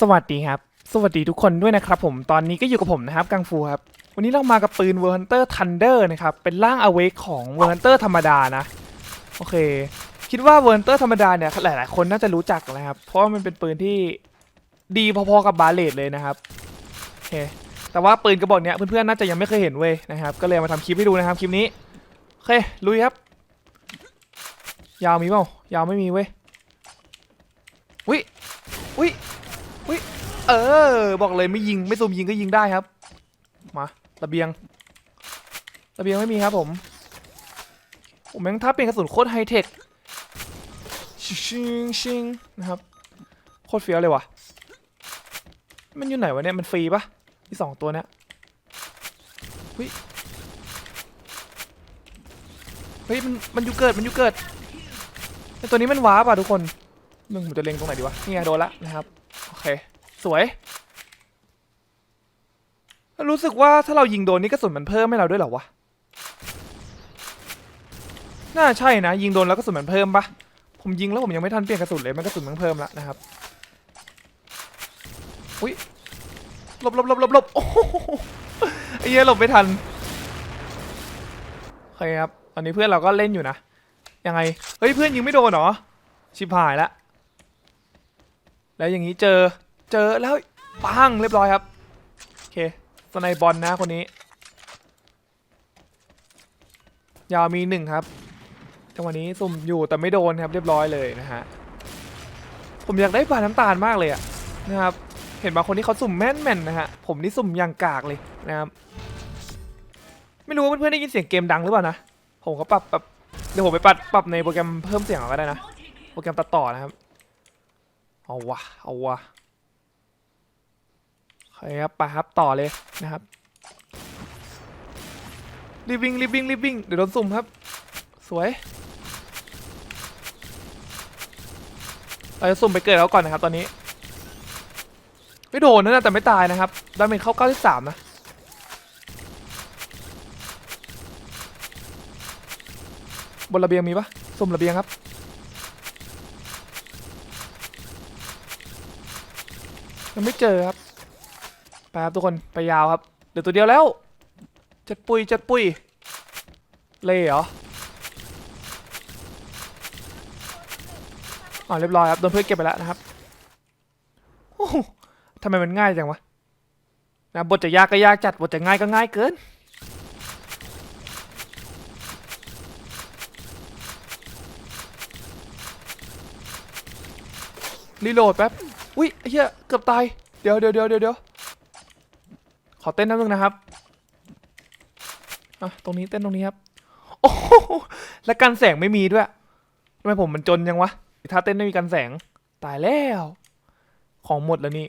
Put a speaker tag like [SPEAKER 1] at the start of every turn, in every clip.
[SPEAKER 1] สวัสดีครับ สวัสดีทุกคนด้วยนะครับผมตอนนี้ก็อยู่กับผมนะครับกังฟูครับ วันนี้เรามากับปืน w o r Hunter Thunder นะครับ เป็นร่าง Awake ของ w o r Hunter ธรรมดานะ โอเค คิดว่า w o r Hunter ธรรมดาเนี่ย หลาย ๆ คนน่าจะรู้จักนะครับ เพราะว่ามันเป็นปืนที่ดีพอ ๆ กับบาเลตเลยนะครับโอเคแต่ว่าปืนกระบอกเนี้ยเพื่อน ๆ น่าจะยังไม่เคยเห็นเว้ยนะครับ ก็เลยมาทำคลิปให้ดูนะครับคลิปนี้โอเคลุยครับ ยาวมีเปล่ายาวไม่มีเว้ยวิวิ เออ บอกเลยไม่ยิงไม่ซูมยิงก็ยิงได้ครับ มาระเบียงระเบียงไม่มีครับผมผมแม่งถ้าเป็นกระสุนโคตรไฮเทคชิงชิงนะครับโคตรเฟี้ยวเลยว่ะ มันอยู่ไหนวะเนี่ย มันฟรีปะที่สองตัวเนี้ยเฮ้ยเฮ้ยมันมันอยู่เกิดมันอยู่เกิดตัวนี้มันว้าป่ะทุกคนมึงผมจะเล็งตรงไหนดีวะนี่ไงโดนละนะครับ โอเค สวย รู้สึกว่าถ้าเรายิงโดนนี่กระสุนมันเพิ่มให้เราด้วยเหรอวะ น่าใช่นะ ยิงโดนแล้วกระสุนมันเพิ่มปะผมยิงแล้วผมยังไม่ทันเปลี่ยนกระสุนเลยมันกระสุนมันเพิ่มแล้วนะครับ อุ้ยหลบหลบหลบหลบหลบโอ้โหไอ้เหี้ยหลบไม่ทันโอเคครับ ตอนนี้เพื่อนเราก็เล่นอยู่นะ ยังไง เฮ้ยเพื่อนยิงไม่โดนเหรอ ชิบหายล้วแล้วอย่างนี้เจอ เจอแล้วปังเรียบร้อยครับ โอเคสไนบอลนะคนนี้ ยาวมีหนึ่งครับจังหวะนี้สุ่มอยู่แต่ไม่โดนครับเรียบร้อยเลยนะฮะผมอยากได้ปลาน้ำตาลมากเลยอะนะครับ เห็นบางคนที่เขาสุ่มแม่นแม่นนะฮะผมนี่สุ่มอย่างกากเลยนะครับไม่รู้ว่าเพื่อนๆได้ยินเสียงเกมดังหรือเปล่านะผมก็ปรับแบบเดี๋ยวผมไปปรับปรับในโปรแกรมเพิ่มเสียงเอาก็ได้นะโปรแกรมตัดต่อนะครับเอาวะเอาวะ คครับไปครับต่อเลยนะครับรีบวิ่งรีบวิ่งรีบวิ่งเดี๋ยวโดนสุ่มครับ สวยเราจะสุ่มไปเกิดแล้วก่อนนะครับ ตอนนี้ ไม่โดนนะแต่ไม่ตายนะครับดาเมจเข้า93นะบนระเบียงมีปะสุ่มระเบียงครับยังไม่เจอครับ ไปครับทุกคนไปยาวครับเดี๋ยวตัวเดียวแล้วจัดปุยจัดปุยเล่เหรออ๋อเรียบร้อยครับโดนเพื่อนเก็บไปแล้วนะครับโอ้โหทำไมมันง่ายจังวะนะบทจะยากก็ยากจัดบทจะง่ายก็ง่ายเกินรีโหลดแป๊บ อุ้ยเหี้ยเกือบตาย เดี๋ยวเดี๋ยวเดี๋ยวเดี๋ยว อเต้นนิดนึงนะครับอะตรงนี้เต้นตรงนี้ครับ โอ้โหและกันแสงไม่มีด้วยทำไมผมมันจนยังวะถ้าเต้นไม่มีกันแสงตายแล้ว ของหมดแล้วนี่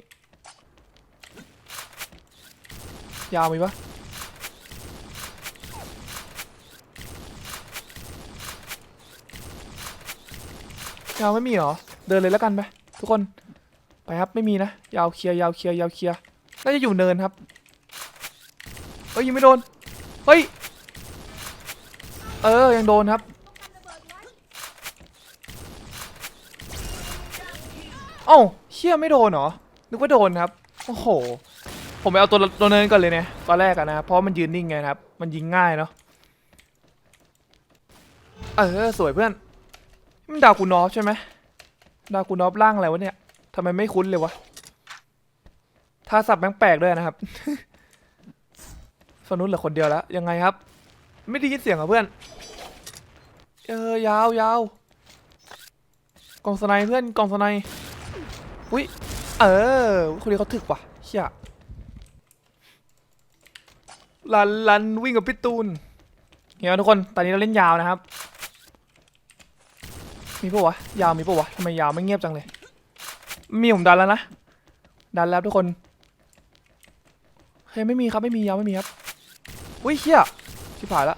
[SPEAKER 1] ยาวมีปะยาวไม่มีหรอ เดินเลยแล้วกันไปทุกคน ไปครับไม่มีนะ ยาวเคลียร์ยาวเคลียร์ยาวเคลียร์น่าจะอยู่เนินครับ ฮ้ยยังไม่โดน เฮ้ย เออ ยังโดนครับ เอ้าเชี่ยไม่โดนเหรอ นึกว่าโดนครับ โอ้โห ผมไปเอาตัวตัวเนินก่อนเลยเนี่ย ตอนแรกอะนะ เพราะมันยืนนิ่งไงครับ มันยิงง่ายเนาะ เออ สวยเพื่อน มันดาวกูนอฟใช่ไหมดาวกูนอฟล่างอะไรวะเนี่ยทำไมไม่คุ้นเลยวะท่าสับแม่งแปลกด้วยนะครับ ฝั่งนู้นเหลือคนเดียวแล้ว ยังไงครับ ไม่ได้ยินเสียงเหรอเพื่อน เออยาวยาวกองสไนเพื่อนกองสไนอุ้ยเออคนนี้เขาถึกว่ะเชี่ยลันลันวิ่งกับพี่ตูนเฮียทุกคนตอนนี้เราเล่นยาวนะครับ มีปะวะยาวมีปะวะทำไมยาวไม่เงียบจังเลย มีผมดันแล้วนะดันแล้วทุกคนเฮ้ยไม่มีครับไม่มียาวไม่มีครับ อุ้ยเฮียชิบหายละ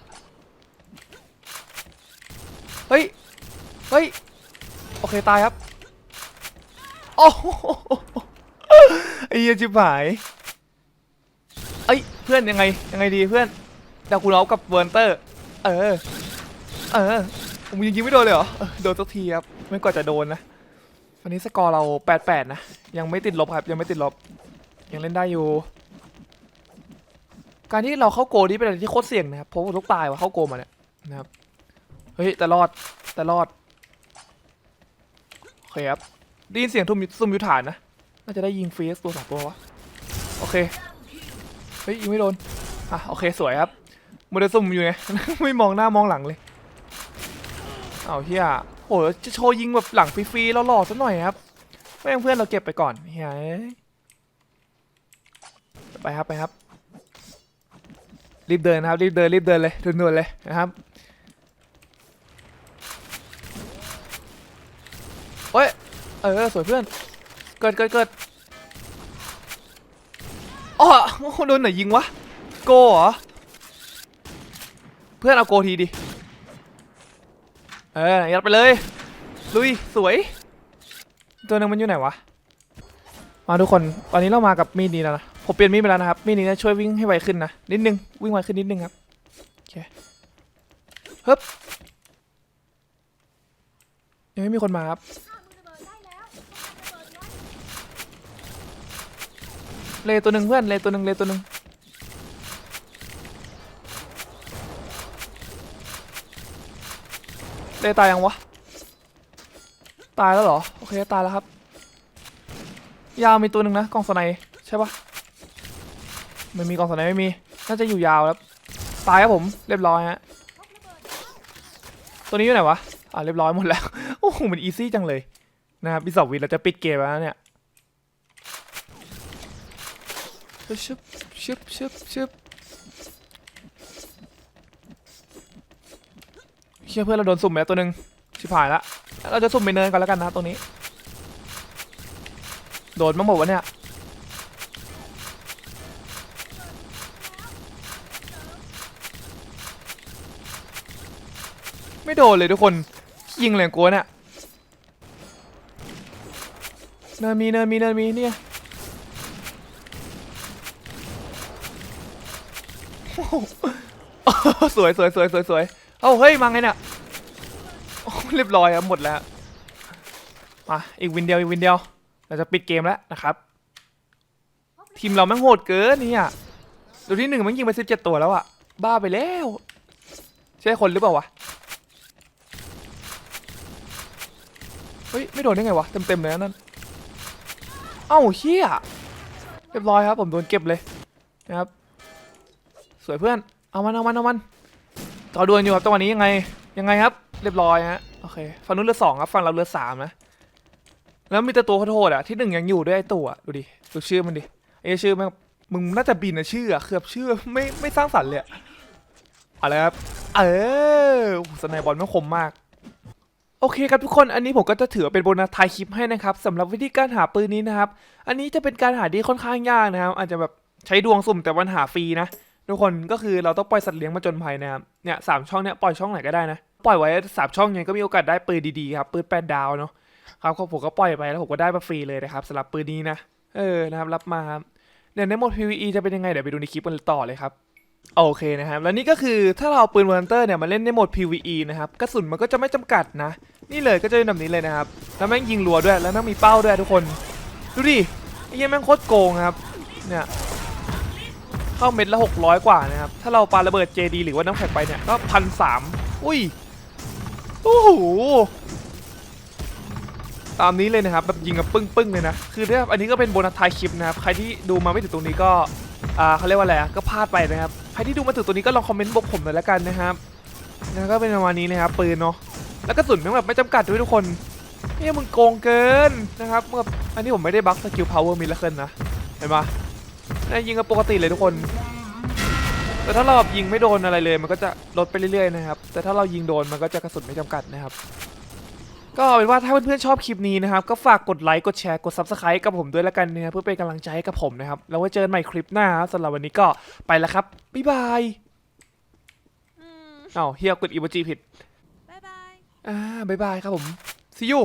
[SPEAKER 1] เฮ้ย เฮ้ย โอเค ตายครับ โอ้ไอ้เหี้ยชิบหายเอ้ย เพื่อนยังไง ยังไงดีเพื่อนดาวคูนอฟกับเวิร์นเตอร์ เออ เออผมยิงยิงไม่โดนเลยเหรออโดนสักทีครับ ไม่กว่าจะโดนนะ วันนี้สกอร์เราแปดแปดนะ ยังไม่ติดลบครับ ยังไม่ติดลบ ยังเล่นได้อยู่ การที่เราเข้าโกนี่เป็นอะไรที่โคตรเสี่ยงนะครับเพราะว่าลูกตายว่ะเข้าโกมาเนี่ยนะครับเฮ้ยแต่รอดแต่รอดโอเคครับได้ยินเสียงทุ่มซุ่มยุทธานนะน่าจะได้ยิงฟรีสตัวสองตัววะโอเคเฮ้ยยิงไม่โดนอะโอเคสวยครับโมเดลซุ่มอยู่ไงไม่มองหน้ามองหลังเลยเอาเฮียโอ้จะโชว์ยิงแบบหลังฟรีๆแล้วหล่อซะหน่อยครับไม่งั้นเพื่อนเราเก็บไปก่อนเฮียไปครับไปครับ รีบเดินนะครับรีบเดินรีบเดินเลยด่วนๆเลยนะครับเฮ้ยเออสวยเพื่อนเกิดเกิดเกิดอ๋อโอ้โดนไหนยิงวะโกเหรอเพื่อนเอาโกทีดิเออยัดไปเลยลุยสวย ตัวหนึงมันอยู่ไหนวะมาทุกคนตอนนี้เรามากับมีดนี้แล้วนะ ผมเปลี่ยนมีดไปแล้วนะครับ มีดนี้จะช่วยวิ่งให้ไวขึ้นนะ นิดนึง วิ่งไวขึ้นนิดนึงครับ โอเคฮึบยังไม่มีคนมาครับ เลตัวหนึ่งเพื่อน เลตัวหนึ่งเลตัวหนึ่งเลตายยังวะ ตายแล้วเหรอ โอเค ตายแล้วครับ ยาวมีตัวหนึ่งนะ กองสไนใช่ปะ ไม่มีกองสไนไม่มี น่าจะอยู่ยาวแล้ว ตายครับผม เรียบร้อยฮะ ตัวนี้อยู่ไหนวะ อ่าเรียบร้อยหมดแล้ว โอ้โห มันอีซี่จังเลยนะครับพี่สองวินเราจะปิดเกมแล้วเนี่ยชึบชึบชึบชึบเชื่อเพื่อนเราโดนสุ่มแล้วตัวหนึ่งชิบหายละ เราจะสุ่มไปเนินก่อนแล้วกันนะตรงนี้ โดนมั้งบอกวะเนี่ย ไม่โดนเลยทุกคน ยิงแรงกลัวเนี่ยเนินมีเนินมีเนินมีเนี่ยสวยสวยสวยสวยสวยเอ้าเฮ้ยมาไงเนี่ยเรียบร้อยครับหมดแล้วมาอีกวินเดียวอีกวินเดียว เราจะปิดเกมแล้วนะครับ ทีมเราแม่งโหดเกินเนี่ยตัวที่หนึ่งมันยิงไปสิบเจ็ดตัวแล้วอะบ้าไปแล้ว ใช่คนหรือเปล่าวะ เฮ้ย ไม่โดนได้ไงวะ เต็มๆเลยนั่น เอ้าเฮียเรียบร้อยครับ ผมโดนเก็บเลยนะครับ สวยเพื่อน เอามันเอามันเอามัน ต่อดวลอยู่ครับจังหวะนี้ยังไง ยังไงครับ เรียบร้อยฮะ โอเค ฝั่งนู้นเรือสองครับ ฝั่งเราเรือสามนะ แล้วมีแต่ตัวโทษอะที่หนึ่งยังอยู่ด้วยไอ้ตัวดูดิ ดูชื่อมันดิไอ้ชื่อมันมึงน่าจะบินอะชื่ออะคือบชื่อไม่ไม่สร้างสรรค์เลยอะเอาละครับ เออสไนบอลไม่คมมาก โอเคครับทุกคน อันนี้ผมก็จะถือเป็นโบนัสท้ายคลิปให้นะครับสำหรับวิธีการหาปืนนี้นะครับ อันนี้จะเป็นการหาที่ค่อนข้างยากนะครับ อาจจะแบบใช้ดวงสุ่มแต่วันหาฟรีนะ ทุกคนก็คือเราต้องปล่อยสัตว์เลี้ยงมาจนภัยนะครับเนี่ยสามช่องเนี่ยปล่อยช่องไหนก็ได้นะ ปล่อยไว้สามช่องยังก็มีโอกาสได้ปืนดีๆครับปืนแปดดาวเนาะครับก็ผมก็ปล่อยไปแล้วผมก็ได้มาฟรีเลยนะครับสำหรับปืนนี้นะเออนะครับรับมาครับเดี๋ยวในโหมด PVE จะเป็นยังไงเดี๋ยวไปดูในคลิปกันต่อเลยครับ โอเคนะครับ แล้วนี่ก็คือถ้าเราเอาปืนวอร์เตอร์เนี่ยมาเล่นในโหมด PVE นะครับ กระสุนมันก็จะไม่จำกัดนะ นี่เลยก็จะเป็นแบบนี้เลยนะครับ แล้วแม่งยิงรัวด้วย แล้วแม่งมีเป้าด้วยทุกคน ดูดิไอ้เหี้ยแม่งโคตรโกงครับ เนี่ยเข้าเม็ดละ 600 กว่านะครับ ถ้าเราปาระเบิด JD หรือว่าน้ำแข็งไปเนี่ยก็พันสามอุ้ย โอ้โห ตามนี้เลยนะครับ แบบยิงกับปึ้งๆเลยนะ คือถ้าอันนี้ก็เป็นโบนัสท้ายคลิปนะครับ ใครที่ดูมาไม่ถึงตรงนี้ก็ อ่าเขาเรียกว่าอะไรก็พลาดไปนะครับ ใครที่ดูมาถึงตรงนี้ก็ลองคอมเมนต์บอกผมหน่อยละกันนะครับนะก็เป็นประมาณนี้นะครับปืนเนาะแล้วกระสุนม่งแบบไม่จำกัดด้วยทุกคนเนี่ยมึงโกงเกินนะครับแบบอันนี้ผมไม่ได้บัฟสกิลพาวเวอร์มิลเลอร์นะเห็นปะนี่ยิงกับปกติเลยทุกคน แต่ถ้าเราแบบยิงไม่โดนอะไรเลย มันก็จะลดไปเรื่อยๆนะครับแต่ถ้าเรายิงโดนมันก็จะกระสุนไม่จำกัดนะครับ ก็เอาเป็นว่าถ้าเพื่อนๆชอบคลิปนี้นะครับ ก็ฝากกดไลค์ กดแชร์ กด Subscribe กับผมด้วยแล้วกันนะครับเพื่อเป็นกำลังใจให้กับผมนะครับ แล้วไว้เจอกันใหม่คลิปหน้าครับสำหรับวันนี้ก็ไปแล้วครับ บ๊ายบาย
[SPEAKER 2] อืม
[SPEAKER 1] อ้าวเฮียกดอีโมจิผิด
[SPEAKER 2] บ๊ายบาย
[SPEAKER 1] อ่าบ๊ายบายครับผม see you